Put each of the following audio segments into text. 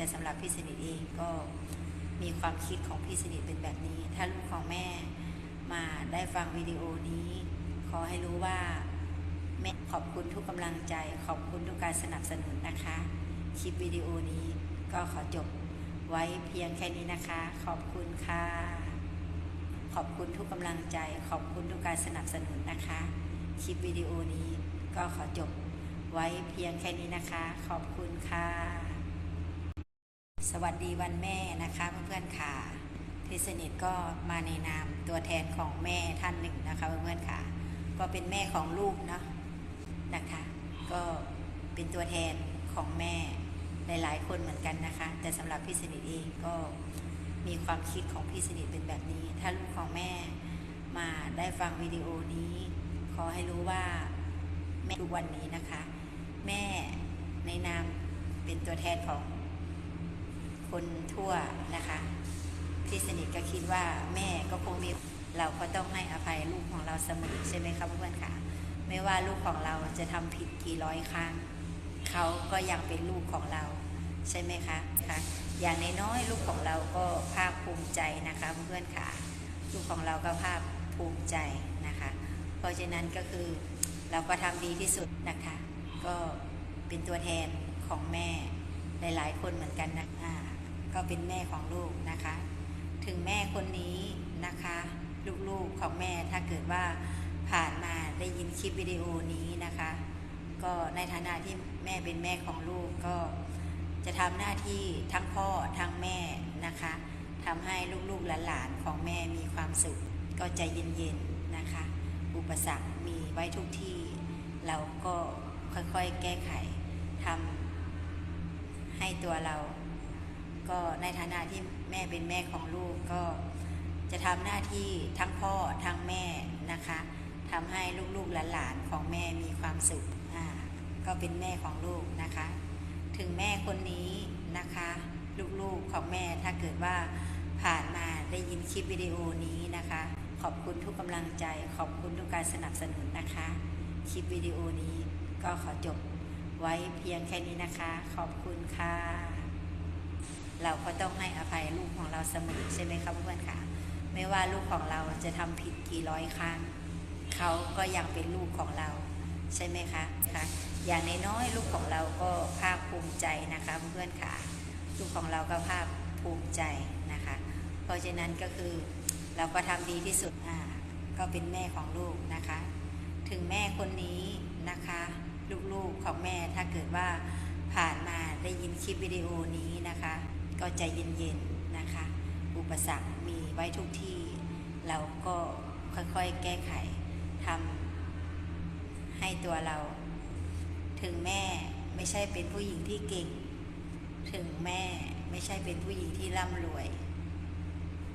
แต่สำหรับพี่สนิทเองก็มีความคิดของพี่สนิทเป็นแบบนี้ ถ้าลูกของแม่มาได้ฟังวิดีโอนี้ ขอให้รู้ว่าแม่ขอบคุณทุกกำลังใจ ขอบคุณทุกการสนับสนุนนะคะ คลิปวิดีโอนี้ก็ขอจบไว้เพียงแค่นี้นะคะ ขอบคุณค่ะ ขอบคุณทุกกำลังใจ ขอบคุณทุกการสนับสนุนนะคะ คลิปวิดีโอนี้ก็ขอจบไว้เพียงแค่นี้นะคะ ขอบคุณค่ะ สวัสดีวันแม่นะคะเพื่อนๆค่ะพี่สนิทก็มาในนามตัวแทนของแม่ท่านหนึ่งนะคะเพื่อนๆค่ะ ก็เป็นแม่ของลูกเนาะนะคะ ก็เป็นตัวแทนของแม่หลายๆ คนเหมือนกันนะคะ แต่สำหรับพี่สนิทเองก็มีความคิดของพี่สนิทเป็นแบบนี้ ถ้าลูกของแม่มาได้ฟังวิดีโอนี้ ขอให้รู้ว่าแม่ทุกวันนี้นะคะ แม่ในนามเป็นตัวแทนของ คนทั่วนะคะพี่สนิทก็คิดว่าแม่ก็คงมีเราก็ต้องให้อภัยลูกของเราเสมอใช่ไหมครับเพื่อนค่ะ ไม่ว่าลูกของเราจะทำผิดกี่ร้อยครั้งเขาก็ยังเป็นลูกของเราใช่ไหมคะคะอย่างน้อยๆลูกของเราก็ภาคภูมิใจนะคะเพื่อนค่ะ ลูกของเราก็ภาคภูมิใจนะคะ เพราะฉะนั้นก็คือเราก็ทำดีที่สุดนะคะ ก็เป็นตัวแทนของแม่หลายๆคนเหมือนกันนะอ่า ก็เป็นแม่ของลูกนะคะ ถึงแม่คนนี้นะคะ ลูกๆของแม่ถ้าเกิดว่าผ่านมาได้ยินคลิปวิดีโอนี้นะคะ ก็ในฐานะที่แม่เป็นแม่ของลูกก็จะทำหน้าที่ทั้งพ่อทั้งแม่นะคะทำให้ลูกๆหลานๆของแม่มีความสุข ก็ใจเย็นๆนะคะ อุปสรรคมีไว้ทุกที่ เราก็ค่อยๆแก้ไขทำให้ตัวเรา ก็ในฐานะที่แม่เป็นแม่ของลูกก็จะทำหน้าที่ทั้งพ่อทั้งแม่นะคะทำให้ลูกๆหลานๆของแม่มีความสุขอ่าก็เป็นแม่ของลูกนะคะ ถึงแม่คนนี้นะคะ ลูกๆของแม่ถ้าเกิดว่าผ่านมาได้ยินคลิปวิดีโอนี้นะคะ ขอบคุณทุกกำลังใจ ขอบคุณทุกการสนับสนุนนะคะ คลิปวิดีโอนี้ก็ขอจบไว้เพียงแค่นี้นะคะ ขอบคุณค่ะ เราก็ต้องให้อภัยลูกของเราเสมอใช่ไหมครับเพื่อนๆค่ะไม่ว่าลูกของเราจะทำผิดกี่ร้อยครั้งเขาก็ยังเป็นลูกของเราใช่ไหมคะคะอย่างน้อยๆลูกของเราก็ภาคภูมิใจนะคะเพื่อนๆค่ะ ลูกของเราก็ภาคภูมิใจนะคะ เพราะฉะนั้นก็คือเราก็ทำดีที่สุดอ่าก็เป็นแม่ของลูกนะคะ ถึงแม่คนนี้นะคะลูกๆของแม่ถ้าเกิดว่าผ่านมาได้ยินคลิปวิดีโอนี้นะคะ ก็ใจเย็นๆนะคะ อุปสรรคมีไว้ทุกที่ เราก็ค่อยๆแก้ไขทำให้ตัวเรา ถึงแม่ไม่ใช่เป็นผู้หญิงที่เก่ง ถึงแม่ไม่ใช่เป็นผู้หญิงที่ร่ำรวย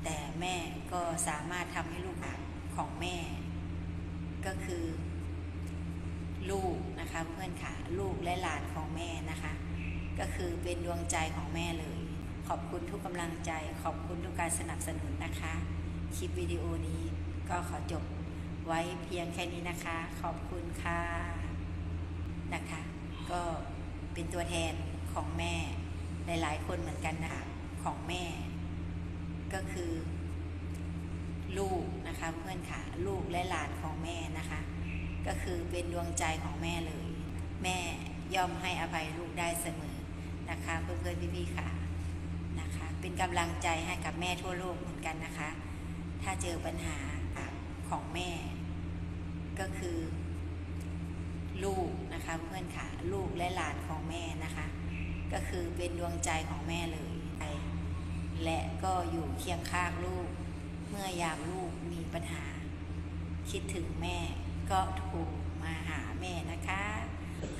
แต่แม่ก็สามารถทำให้ลูกของแม่ ก็คือ ลูกนะคะเพื่อนค่ะ ลูกและหลานของแม่นะคะ ก็คือเป็นดวงใจของแม่เลย ขอบคุณทุกกำลังใจ ขอบคุณทุกการสนับสนุนนะคะ คลิปวิดีโอนี้ก็ขอจบไว้เพียงแค่นี้นะคะ ขอบคุณค่ะนะคะ ก็เป็นตัวแทนของแม่หลายๆ คนเหมือนกันนะคะของแม่ ก็คือ ลูกนะคะเพื่อนค่ะ ลูกและหลานของแม่นะคะ ก็คือเป็นดวงใจของแม่เลย แม่ย่อมให้อภัยลูกได้เสมอนะคะ เพื่อนๆพี่ๆค่ะนะคะ เป็นกำลังใจให้กับแม่ทั่วโลกเหมือนกันนะคะ ถ้าเจอปัญหาของแม่ ก็คือ ลูกนะคะเพื่อนค่ะ ลูกและหลานของแม่นะคะ ก็คือเป็นดวงใจของแม่เลยและก็อยู่เคียงข้างลูก เมื่อยามลูกมีปัญหา คิดถึงแม่ก็โทรมาหาแม่นะคะ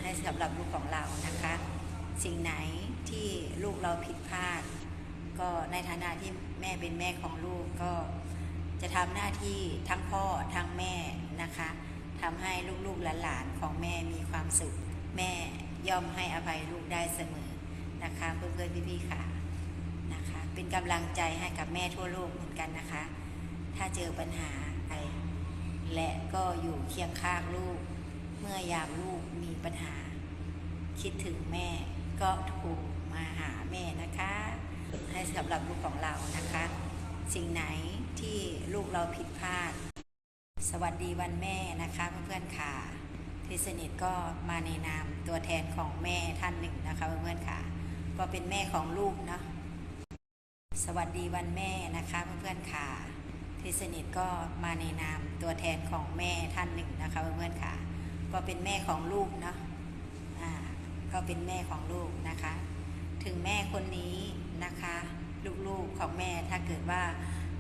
ให้สำหรับลูกของเรานะคะ สิ่งไหนที่ลูกเราผิดพลาด ก็ในฐานะที่แม่เป็นแม่ของลูกก็จะทำหน้าที่ทั้งพ่อทั้งแม่นะคะทำให้ลูกๆหลานๆของแม่มีความสุข แม่ย่อมให้อภัยลูกได้เสมอนะคะเพื่อนๆพี่ๆค่ะนะคะ เป็นกำลังใจให้กับแม่ทั่วโลกเหมือนกันนะคะ ถ้าเจอปัญหาอะไรและก็อยู่เคียงข้างลูก เมื่อยามลูกมีปัญหา คิดถึงแม่ก็โทรมาหาแม่นะคะ ให้สำหรับลูกของเรานะคะ สิ่งไหนที่ลูกเราผิดพลาด สวัสดีวันแม่นะคะเพื่อนๆค่ะที่สนิทก็มาในนามตัวแทนของแม่ท่านหนึ่งนะคะเพื่อนๆค่ะ ก็เป็นแม่ของลูกเนาะสวัสดีวันแม่นะคะเพื่อนๆค่ะที่สนิทก็มาในนามตัวแทนของแม่ท่านหนึ่งนะคะเพื่อนๆค่ะ ก็เป็นแม่ของลูกเนาะอ่าก็เป็นแม่ของลูกนะคะ ถึงแม่คนนี้ นะคะ ลูกๆของแม่ถ้าเกิดว่า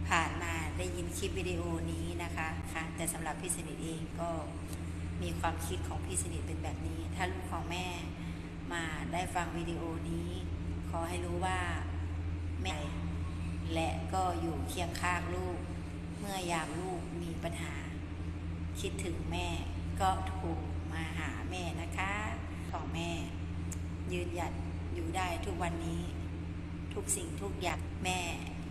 ผ่านมาได้ยินคลิปวิดีโอนี้นะคะค่ะแต่สำหรับพี่สนิทเองก็มีความคิดของพี่สนิทเป็นแบบนี้ ถ้าลูกของแม่มาได้ฟังวิดีโอนี้ ขอให้รู้ว่าแม่และก็อยู่เคียงข้างลูก เมื่อยามลูกมีปัญหา คิดถึงแม่ก็โทรมาหาแม่นะคะ ของแม่ยืนหยัดอยู่ได้ทุกวันนี้ ทุกสิ่งทุกอย่างแม่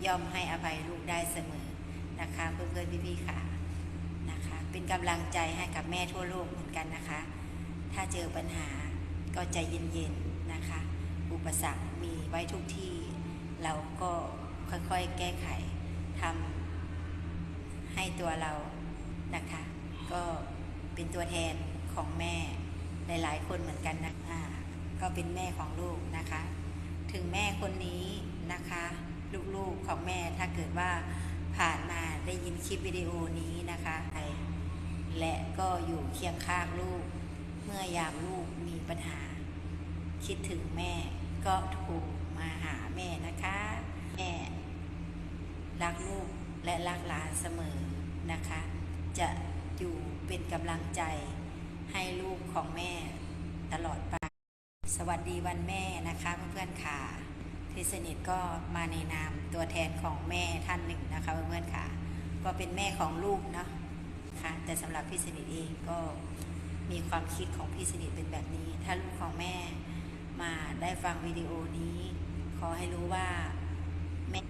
ย่อมให้อภัยลูกได้เสมอนะคะเพื่อนๆพี่ๆค่ะนะคะ เป็นกำลังใจให้กับแม่ทั่วโลกเหมือนกันนะคะ ถ้าเจอปัญหาก็ใจเย็นๆนะคะ อุปสรรคมีไว้ทุกที่ เราก็ค่อยๆแก้ไขทำให้ตัวเรานะคะ ก็เป็นตัวแทนของแม่หลายๆคนเหมือนกันนะอ่าก็เป็นแม่ของลูกนะคะ ถึงแม่คนนี้นะคะ ลูกๆของแม่ถ้าเกิดว่าผ่านมาได้ยินคลิปวิดีโอนี้นะคะและก็อยู่เคียงข้างลูก เมื่อยามลูกมีปัญหา คิดถึงแม่ก็โทรมาหาแม่นะคะ แม่รักลูกและรักหลานเสมอนะคะ จะอยู่เป็นกำลังใจให้ลูกของแม่ตลอดไป สวัสดีวันแม่นะคะเพื่อนๆค่ะที่สนิทก็มาในนามตัวแทนของแม่ท่านหนึ่งนะคะเพื่อนๆค่ะ ก็เป็นแม่ของลูกเนาะค่ะแต่สำหรับพี่สนิทเองก็มีความคิดของพี่สนิทเป็นแบบนี้ ถ้าลูกของแม่มาได้ฟังวิดีโอนี้ ขอให้รู้ว่าแม่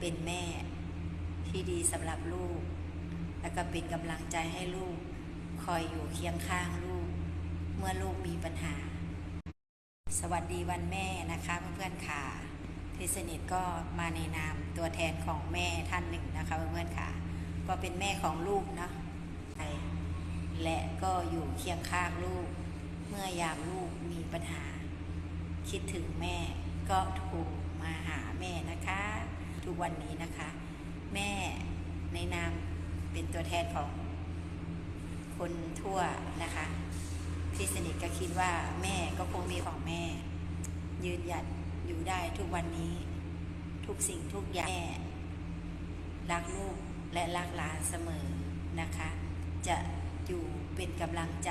เป็นแม่ที่ดีสำหรับลูก แล้วก็เป็นกำลังใจให้ลูก คอยอยู่เคียงข้างลูก เมื่อลูกมีปัญหา สวัสดีวันแม่นะคะเพื่อนๆค่ะที่สนิทก็มาในนามตัวแทนของแม่ท่านหนึ่งนะคะเพื่อนๆค่ะ ก็เป็นแม่ของลูกเนาะและก็อยู่เคียงข้างลูก เมื่อยามลูกมีปัญหา คิดถึงแม่ก็โทรมาหาแม่นะคะ ทุกวันนี้นะคะ แม่ในนามเป็นตัวแทนของคนทั่วนะคะ ก็คิดว่าแม่ก็คงมีของแม่ ยืนหยัดอยู่ได้ทุกวันนี้ ทุกสิ่งทุกอย่างแม่รักลูกและรักหลานเสมอนะคะ จะอยู่เป็นกำลังใจ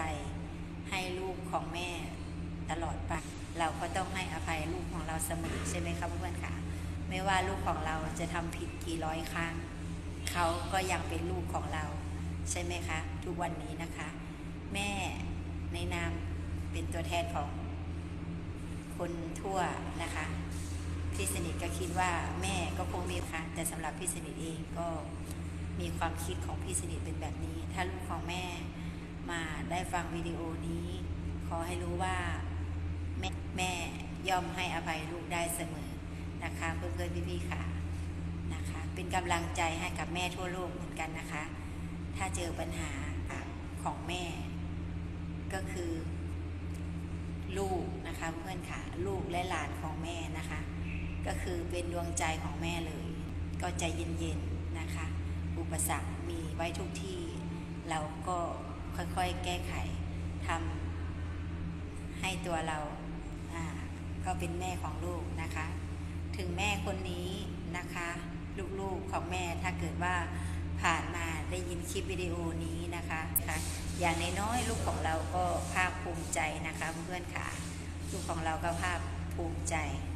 ให้ลูกของแม่ตลอดไปเราก็ต้องให้อภัยลูกของเราเสมอใช่ไหมครับเพื่อนๆคะไม่ว่าลูกของเราจะทำผิดกี่ร้อยครั้งเขาก็ยังเป็นลูกของเรา ใช่ไหมคะ ทุกวันนี้นะคะ แม่ในนาม เป็นตัวแทนของคนทั่วนะคะพี่สนิทก็คิดว่าแม่ก็คงมีค่ะแต่สำหรับพี่สนิทเองก็มีความคิดของพี่สนิทเป็นแบบนี้ ถ้าลูกของแม่มาได้ฟังวิดีโอนี้ ขอให้รู้ว่าแม่แม่ย่อมให้อภัยลูกได้เสมอนะคะเพื่อนๆพี่ๆค่ะนะคะ เป็นกำลังใจให้กับแม่ทั่วโลกเหมือนกันนะคะ ถ้าเจอปัญหาของแม่ ก็คือ นะคะเพื่อนค่ะลูกและหลานของแม่นะคะ ก็คือเป็นดวงใจของแม่เลย ก็ใจเย็นๆนะคะ อุปสรรคมีไว้ทุกที่ เราก็ค่อยๆแก้ไขทำให้ตัวเราอ่าก็เป็นแม่ของลูกนะคะ ถึงแม่คนนี้นะคะลูกๆของแม่ถ้าเกิดว่าผ่านมาได้ยินคลิปวิดีโอนี้นะคะคะอย่างน้อยๆลูกของเราก็ภาคภูมิใจนะคะเพื่อนๆค่ะ ลูกของเราก็ภาคภูมิใจ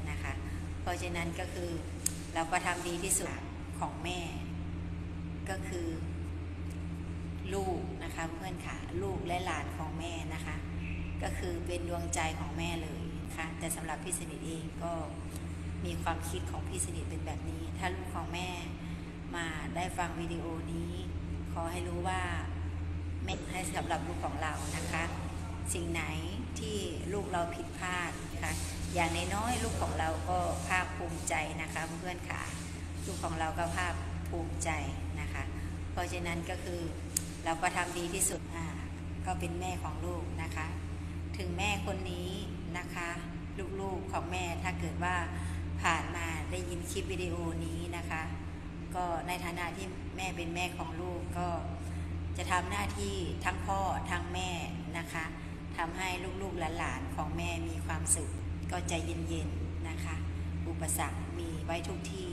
นะคะ เพราะฉะนั้นก็คือเราก็ทำดีที่สุดของแม่ ก็คือลูกนะคะเพื่อนค่ะลูกและหลานของแม่นะคะ ก็คือเป็นดวงใจของแม่เลยนะคะแต่สำหรับพี่สนิทเองก็มีความคิดของพี่สนิทเป็นแบบนี้ ถ้าลูกของแม่มาได้ฟังวิดีโอนี้ ขอให้รู้ว่าแม่ให้สำหรับลูกของเรานะคะ สิ่งไหนที่ลูกเราผิดพลาดนะคะอย่างน้อยลูกของเราก็ภาคภูมิใจนะคะเพื่อนค่ะ ลูกของเราก็ภาคภูมิใจนะคะ เพราะฉะนั้นก็คือเราก็ทำดีที่สุดอ่าก็เป็นแม่ของลูกนะคะ ถึงแม่คนนี้นะคะ ลูกๆของแม่ถ้าเกิดว่าผ่านมาได้ยินคลิปวิดีโอนี้นะคะ ก็ในฐานะที่แม่เป็นแม่ของลูกก็จะทำหน้าที่ทั้งพ่อทั้งแม่นะคะ ทำให้ลูกๆหลานๆของแม่มีความสุข ก็ใจเย็นๆนะคะ อุปสรรคมีไว้ทุกที่